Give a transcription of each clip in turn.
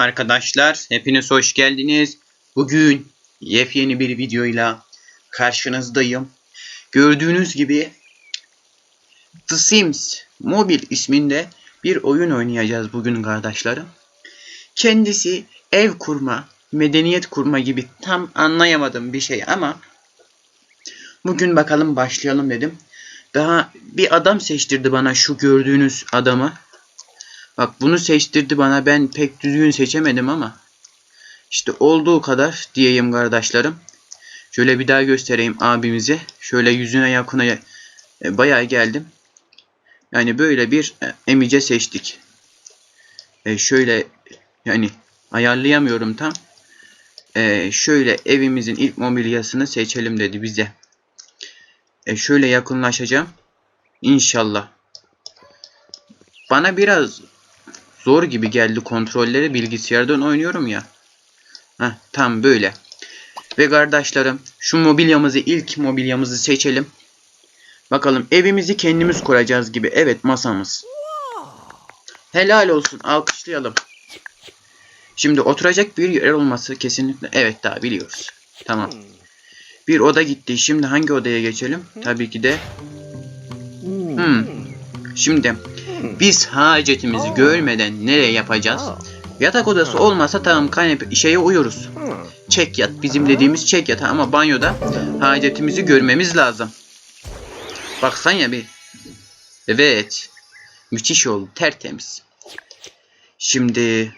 arkadaşlar. Hepiniz hoş geldiniz. Bugün yepyeni bir videoyla karşınızdayım. Gördüğünüz gibi The Sims Mobile isminde bir oyun oynayacağız bugün kardeşlerim. Kendisi ev kurma, medeniyet kurma gibi tam anlayamadım bir şey ama bugün bakalım başlayalım dedim. Daha bir adam seçtirdi bana şu gördüğünüz adamı. Bak bunu seçtirdi bana ben pek düzgün seçemedim ama. işte olduğu kadar diyeyim kardeşlerim. Şöyle bir daha göstereyim abimize. Şöyle yüzüne yakına e, bayağı geldim. Yani böyle bir e, emice seçtik. E, şöyle yani ayarlayamıyorum tam. E, şöyle evimizin ilk mobilyasını seçelim dedi bize. E, şöyle yakınlaşacağım. İnşallah. Bana biraz zor gibi geldi kontrolleri. Bilgisayardan oynuyorum ya. Heh, tam böyle. Ve kardeşlerim şu mobilyamızı ilk mobilyamızı seçelim. Bakalım evimizi kendimiz kuracağız gibi. Evet masamız. Helal olsun alkışlayalım. Şimdi oturacak bir yer olması kesinlikle evet daha biliyoruz. Tamam. Bir oda gitti. Şimdi hangi odaya geçelim? Tabii ki de Hmm. Şimdi biz hacetimizi görmeden nereye yapacağız? Yatak odası olmasa tamam kanepe şeye uyuruz. Çek yat bizim dediğimiz çek yat ama banyoda hacetimizi görmemiz lazım. Baksan ya bir. Evet. Müthiş oldu tertemiz. Şimdi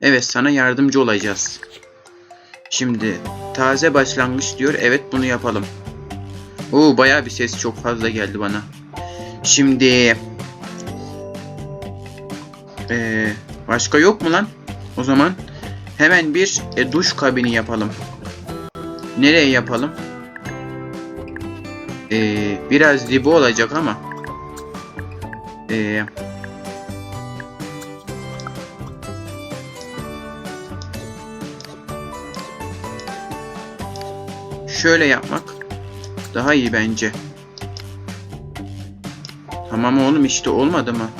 Evet sana yardımcı olacağız. Şimdi taze başlangıç diyor. Evet bunu yapalım. Oo bayağı bir ses çok fazla geldi bana. Şimdi ee, başka yok mu lan? O zaman hemen bir e, duş kabini yapalım. Nereye yapalım? Ee, biraz dibi olacak ama. Ee, şöyle yapmak daha iyi bence. Tamam oğlum işte olmadı mı?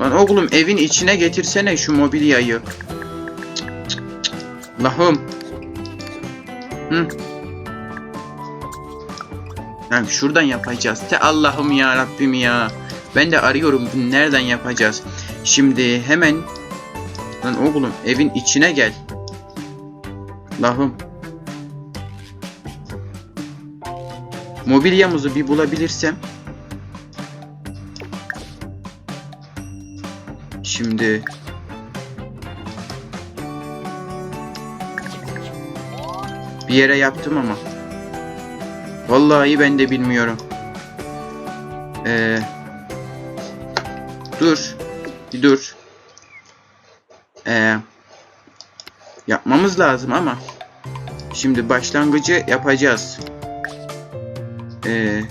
Lan oğlum evin içine getirsene şu mobilyayı. Cık, cık. Allah'ım. Hı. Yani şuradan yapacağız. Te Allah'ım ya Rabbim ya. Ben de arıyorum nereden yapacağız. Şimdi hemen Lan oğlum evin içine gel. Allah'ım. Mobilyamızı bir bulabilirsem. Şimdi bir yere yaptım ama. Vallahi ben de bilmiyorum. Ee, dur. Bir dur. Ee, yapmamız lazım ama şimdi başlangıcı yapacağız. Ee,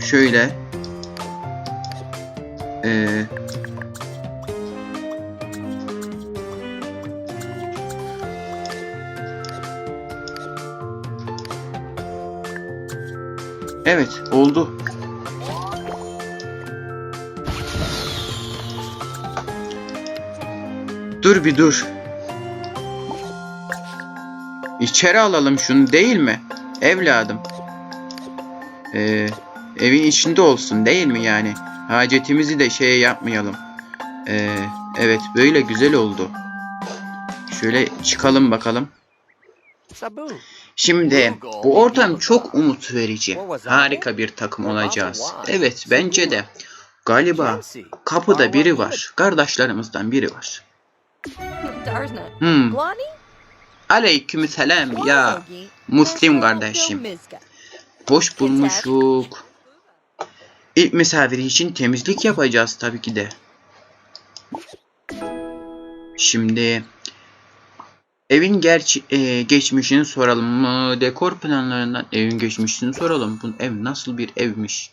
şöyle ee, Evet oldu. Dur bir dur. İçeri alalım şunu değil mi? Evladım. Ee, evin içinde olsun değil mi yani? Hacetimizi de şeye yapmayalım. Ee, evet böyle güzel oldu. Şöyle çıkalım bakalım. Şimdi bu ortam çok umut verici. Harika bir takım olacağız. Evet bence de. Galiba kapıda biri var. Kardeşlerimizden biri var. Hmm. Aleykümselam ya Muslim kardeşim. Hoş bulmuşuk. İlk misafiri için temizlik yapacağız tabii ki de. Şimdi evin gerçi e, geçmişini soralım mı? Dekor planlarından evin geçmişini soralım. Bu ev nasıl bir evmiş?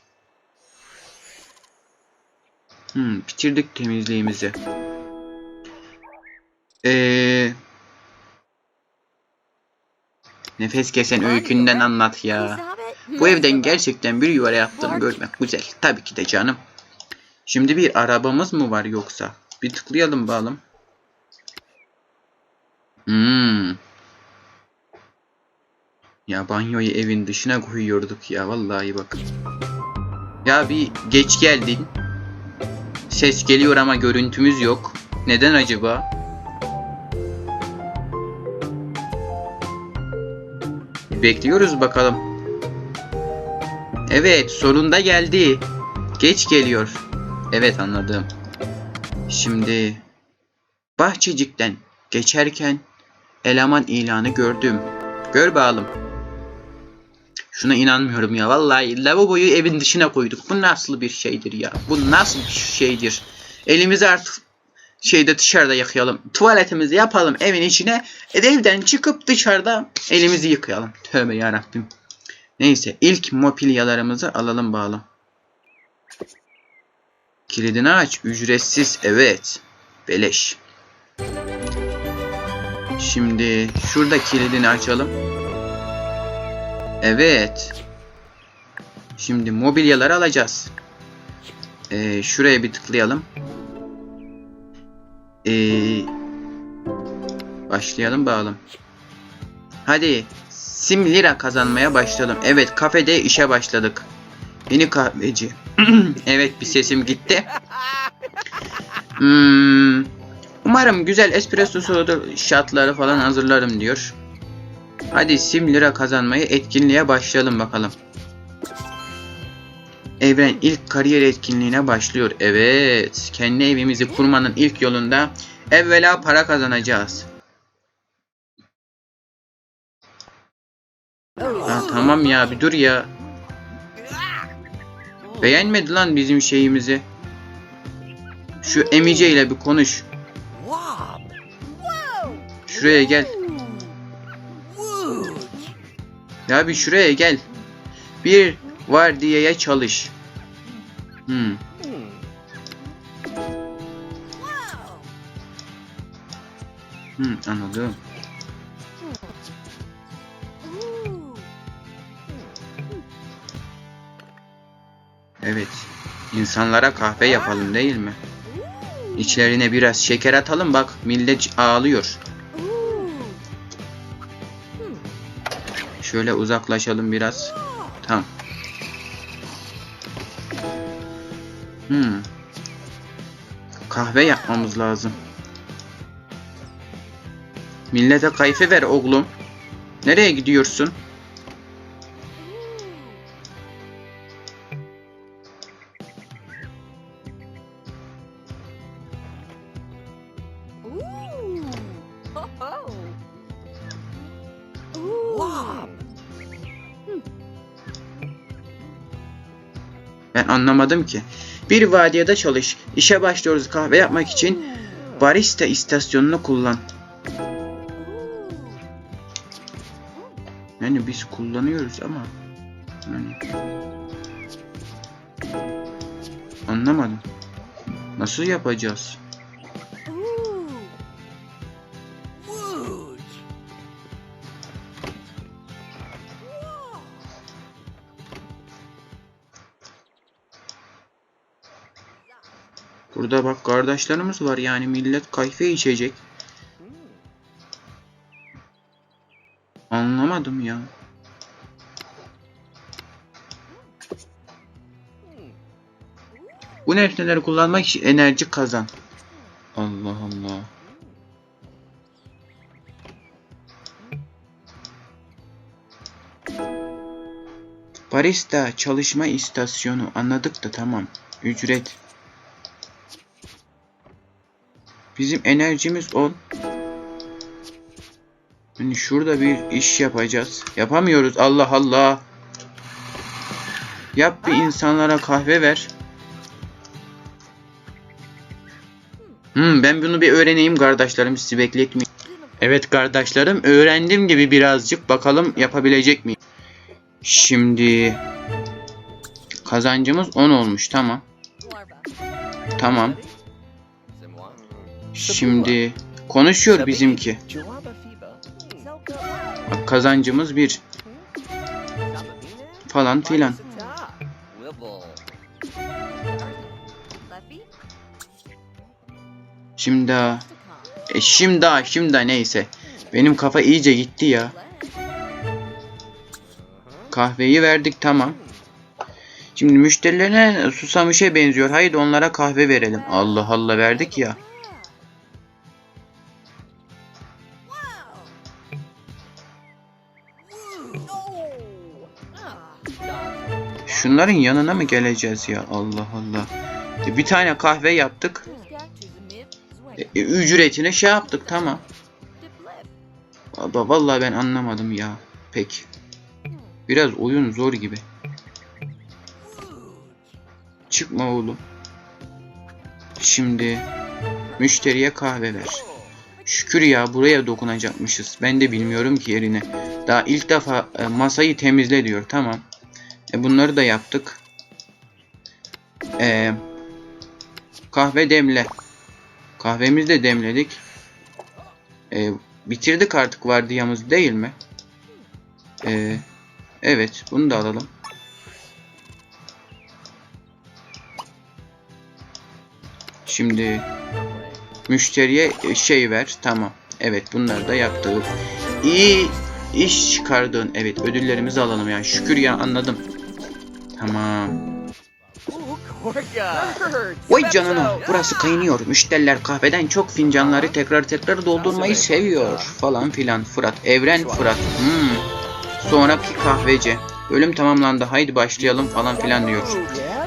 Hmm, bitirdik temizliğimizi. Ee, nefes kesen öykünden anlat ya. Bu evden gerçekten bir yuva yaptığını görmek güzel. Tabii ki de canım. Şimdi bir arabamız mı var yoksa? Bir tıklayalım bakalım. Hmm. Ya banyoyu evin dışına koyuyorduk ya vallahi bak. Ya bir geç geldin. Ses geliyor ama görüntümüz yok. Neden acaba? Bekliyoruz bakalım. Evet, sonunda geldi. Geç geliyor. Evet, anladım. Şimdi bahçecikten geçerken eleman ilanı gördüm. Gör bakalım. Şuna inanmıyorum ya. Vallahi lavaboyu evin dışına koyduk. Bu nasıl bir şeydir ya? Bu nasıl bir şeydir? Elimizi artık şeyde dışarıda yıkayalım. Tuvaletimizi yapalım evin içine. E, Evden çıkıp dışarıda elimizi yıkayalım. Tövbe yarabbim. Neyse ilk mobilyalarımızı alalım bağlı. Kilidini aç. Ücretsiz. Evet. Beleş. Şimdi şurada kilidini açalım. Evet. Şimdi mobilyaları alacağız. Ee, şuraya bir tıklayalım. Ee, başlayalım bakalım. Hadi sim lira kazanmaya başlayalım. Evet kafede işe başladık. Yeni kahveci. evet bir sesim gitti. Hmm, umarım güzel espresso soda şatları falan hazırlarım diyor. Hadi sim lira kazanmayı etkinliğe başlayalım bakalım. Evren ilk kariyer etkinliğine başlıyor. Evet. Kendi evimizi kurmanın ilk yolunda evvela para kazanacağız. Ha, tamam ya bir dur ya. Beğenmedi lan bizim şeyimizi. Şu Emice ile bir konuş. Şuraya gel. Ya bir şuraya gel. Bir vardiyaya çalış. Hmm. Hmm, anladım. Evet. İnsanlara kahve yapalım değil mi? İçlerine biraz şeker atalım bak millet ağlıyor. Şöyle uzaklaşalım biraz. Tamam. Hmm. Kahve yapmamız lazım. Millete kayfe ver oğlum. Nereye gidiyorsun? Anlamadım ki. Bir vadiyede çalış. İşe başlıyoruz kahve yapmak için. Barista istasyonunu kullan. Yani biz kullanıyoruz ama yani anlamadım. Nasıl yapacağız? Burada bak kardeşlerimiz var yani millet kahve içecek. Anlamadım ya. Bu nesneleri kullanmak için enerji kazan. Allah Allah. Barista çalışma istasyonu anladık da tamam. Ücret. Bizim enerjimiz 10. Hani şurada bir iş yapacağız. Yapamıyoruz. Allah Allah. Yap bir insanlara kahve ver. Hmm, ben bunu bir öğreneyim kardeşlerim. Sizi bekletmeyin. Evet kardeşlerim öğrendim gibi birazcık. Bakalım yapabilecek miyim? Şimdi kazancımız 10 olmuş. Tamam. Tamam. Şimdi konuşuyor bizimki. Bak, kazancımız 1. falan filan. Şimdi e şimdi şimdi neyse. Benim kafa iyice gitti ya. Kahveyi verdik tamam. Şimdi müşterilerine susamışa benziyor. Haydi onlara kahve verelim. Allah Allah verdik ya. Şunların yanına mı geleceğiz ya? Allah Allah. E, Bir tane kahve yaptık. E, e, ücretine şey yaptık tamam. Baba vallahi ben anlamadım ya. Pek. Biraz oyun zor gibi. Çıkma oğlum. Şimdi müşteriye kahve ver. Şükür ya buraya dokunacakmışız. Ben de bilmiyorum ki yerine. Daha ilk defa e, masayı temizle diyor. Tamam. E, bunları da yaptık. E, kahve demle. Kahvemizi de demledik. E, bitirdik artık vardiyamız değil mi? E, evet bunu da alalım. Şimdi müşteriye şey ver. Tamam. Evet bunları da yaptık. İyi iş çıkardın. Evet ödüllerimizi alalım yani. Şükür ya anladım. Tamam. Vay canına burası kaynıyor. Müşteriler kahveden çok fincanları tekrar tekrar doldurmayı seviyor. Falan filan. Fırat. Evren Fırat. Hmm. Sonraki kahveci. Bölüm tamamlandı. Haydi başlayalım falan filan diyor.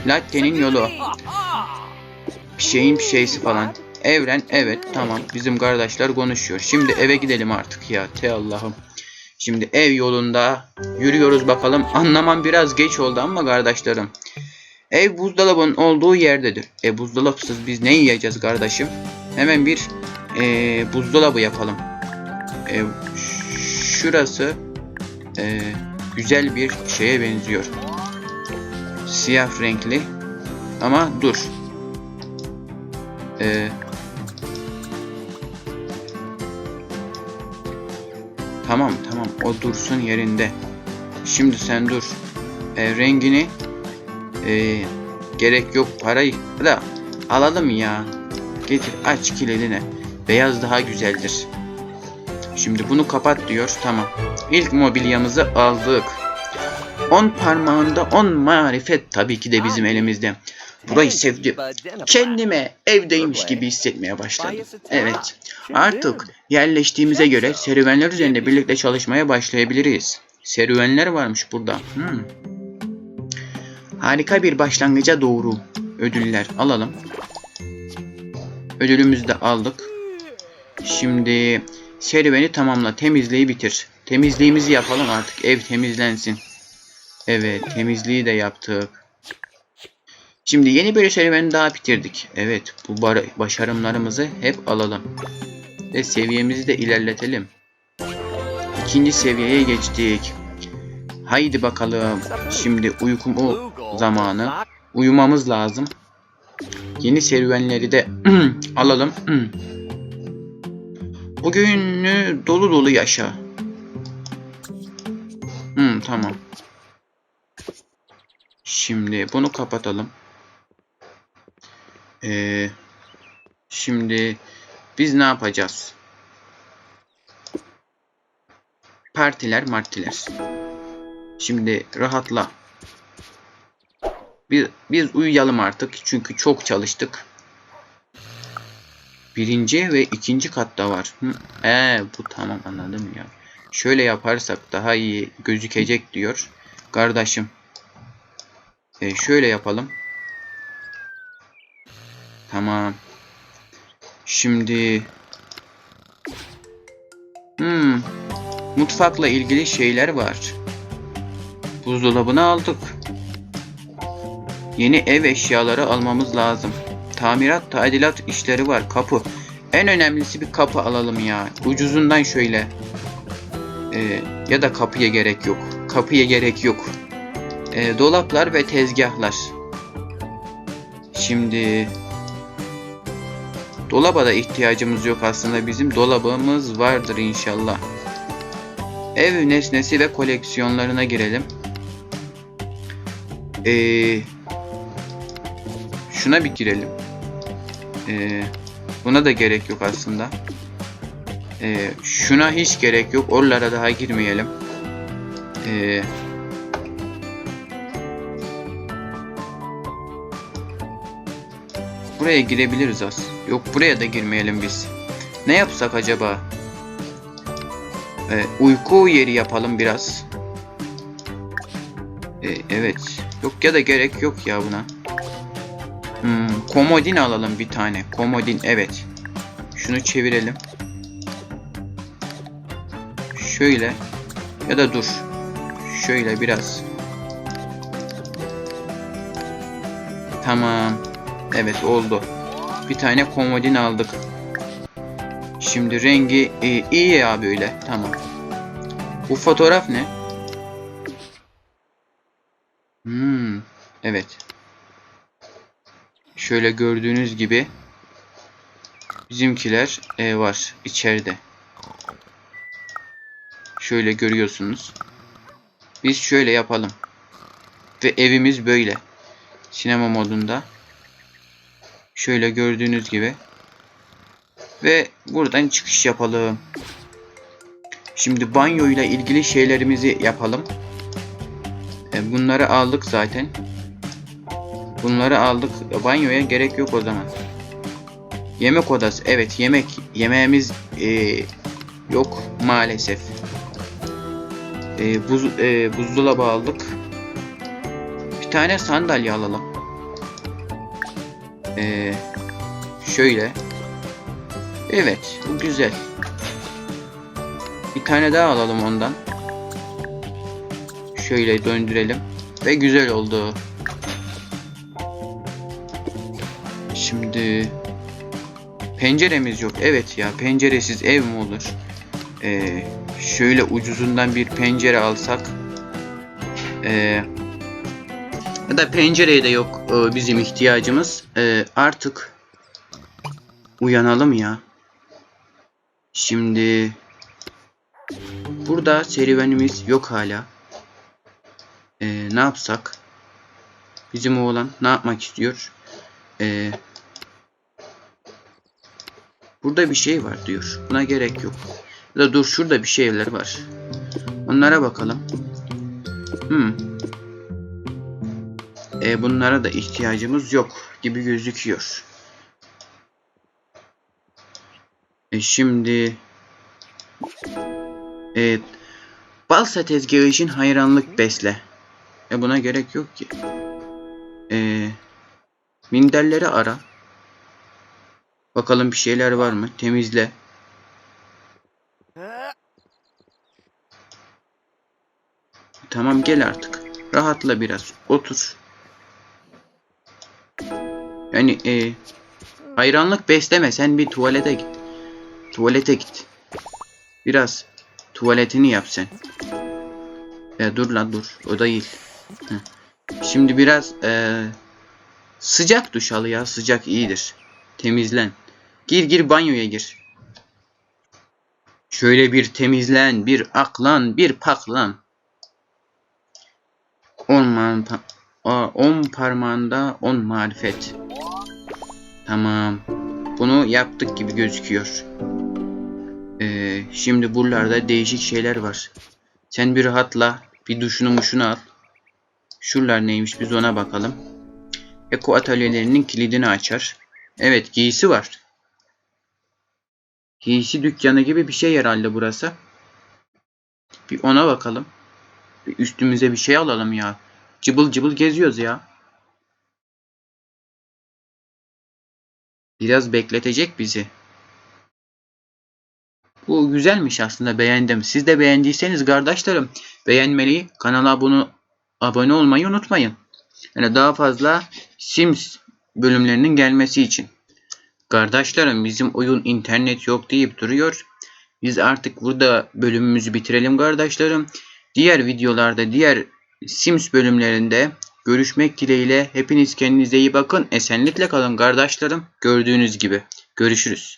Latte'nin yolu. Bir şeyin bir şeysi falan. Evren evet tamam bizim kardeşler konuşuyor. Şimdi eve gidelim artık ya te Allah'ım. Şimdi ev yolunda yürüyoruz bakalım. Anlamam biraz geç oldu ama kardeşlerim. Ev buzdolabının olduğu yerdedir. E buzdolapsız biz ne yiyeceğiz kardeşim? Hemen bir e, buzdolabı yapalım. E, şurası e, güzel bir şeye benziyor. Siyah renkli. Ama dur. Ee, tamam tamam o dursun yerinde. Şimdi sen dur. Ee, rengini ee, gerek yok parayı da alalım ya. Getir aç kilidini. Beyaz daha güzeldir. Şimdi bunu kapat diyor. Tamam. İlk mobilyamızı aldık. 10 parmağında 10 marifet tabii ki de bizim elimizde. Burayı sevdim. Kendime evdeymiş gibi hissetmeye başladım. Evet. Artık yerleştiğimize göre serüvenler üzerinde birlikte çalışmaya başlayabiliriz. Serüvenler varmış burada. Hmm. Harika bir başlangıca doğru. Ödüller alalım. Ödülümüzü de aldık. Şimdi serüveni tamamla. Temizliği bitir. Temizliğimizi yapalım artık. Ev temizlensin. Evet temizliği de yaptık. Şimdi yeni bir serüveni daha bitirdik. Evet bu başarımlarımızı hep alalım. Ve seviyemizi de ilerletelim. İkinci seviyeye geçtik. Haydi bakalım. Şimdi uykum o zamanı. Uyumamız lazım. Yeni serüvenleri de alalım. Bugünü dolu dolu yaşa. Hmm, tamam. Şimdi bunu kapatalım. Ee, şimdi biz ne yapacağız? Partiler martiler. Şimdi rahatla. Biz, biz uyuyalım artık çünkü çok çalıştık. Birinci ve ikinci katta var. Hı, ee, bu tamam anladım ya. Şöyle yaparsak daha iyi gözükecek diyor. Kardeşim. Ee, şöyle yapalım. Tamam. Şimdi hmm, mutfakla ilgili şeyler var. Buzdolabını aldık. Yeni ev eşyaları almamız lazım. Tamirat, tadilat işleri var. Kapı. En önemlisi bir kapı alalım ya. Ucuzundan şöyle. Ee, ya da kapıya gerek yok. Kapıya gerek yok. Ee, dolaplar ve tezgahlar. Şimdi Dolaba da ihtiyacımız yok aslında bizim. Dolabımız vardır inşallah. Ev nesnesi ve koleksiyonlarına girelim. Ee, şuna bir girelim. Ee, buna da gerek yok aslında. Ee, şuna hiç gerek yok. Oralara daha girmeyelim. Ee, buraya girebiliriz az. Yok buraya da girmeyelim biz. Ne yapsak acaba? Ee, uyku yeri yapalım biraz. Ee, evet. Yok ya da gerek yok ya buna. Hmm, komodin alalım bir tane. Komodin evet. Şunu çevirelim. Şöyle. Ya da dur. Şöyle biraz. Tamam. Evet oldu. Bir tane komodin aldık. Şimdi rengi iyi, iyi ya böyle. Tamam. Bu fotoğraf ne? Hmm. Evet. Şöyle gördüğünüz gibi bizimkiler e, var içeride. Şöyle görüyorsunuz. Biz şöyle yapalım. Ve evimiz böyle. Sinema modunda. Şöyle gördüğünüz gibi. Ve buradan çıkış yapalım. Şimdi banyo ile ilgili şeylerimizi yapalım. E, bunları aldık zaten. Bunları aldık. Banyoya gerek yok o zaman. Yemek odası. Evet yemek. Yemeğimiz e, yok maalesef. E, buz, e, buzdolabı aldık. Bir tane sandalye alalım. E, şöyle. Evet bu güzel. Bir tane daha alalım ondan. Şöyle döndürelim. Ve güzel oldu. Şimdi penceremiz yok. Evet ya penceresiz ev mi olur? Ee, şöyle ucuzundan bir pencere alsak. Ee, ya da pencereye de yok e, bizim ihtiyacımız. Ee, artık uyanalım ya. Şimdi burada serüvenimiz yok hala. Ee, ne yapsak? Bizim oğlan ne yapmak istiyor? Ee, burada bir şey var diyor. Buna gerek yok. Ya dur şurada bir şeyler var. Onlara bakalım. Hmm. Ee, bunlara da ihtiyacımız yok gibi gözüküyor. E şimdi Evet. Balsa tezgahı için hayranlık besle. E buna gerek yok ki. E, minderleri ara. Bakalım bir şeyler var mı? Temizle. Tamam gel artık. Rahatla biraz. Otur. Yani e, hayranlık besleme. Sen bir tuvalete git. Tuvalete git. Biraz tuvaletini yap sen. E, dur lan dur. O değil. Heh. Şimdi biraz e, sıcak duş al ya. Sıcak iyidir. Temizlen. Gir gir banyoya gir. Şöyle bir temizlen, bir aklan, bir paklan. On, man, pa on parmağında on marifet. Tamam. Bunu yaptık gibi gözüküyor. Ee, şimdi buralarda değişik şeyler var. Sen bir rahatla. Bir duşunu muşunu al. Şuralar neymiş biz ona bakalım. Eko atölyelerinin kilidini açar. Evet giysi var. Giysi dükkanı gibi bir şey herhalde burası. Bir ona bakalım. Bir üstümüze bir şey alalım ya. Cıbıl cıbıl geziyoruz ya. Biraz bekletecek bizi. Bu güzelmiş aslında beğendim. Siz de beğendiyseniz kardeşlerim beğenmeyi, kanala abone, abone olmayı unutmayın. Yani daha fazla Sims bölümlerinin gelmesi için. Kardeşlerim bizim oyun internet yok deyip duruyor. Biz artık burada bölümümüzü bitirelim kardeşlerim. Diğer videolarda, diğer Sims bölümlerinde görüşmek dileğiyle hepiniz kendinize iyi bakın. Esenlikle kalın kardeşlerim. Gördüğünüz gibi. Görüşürüz.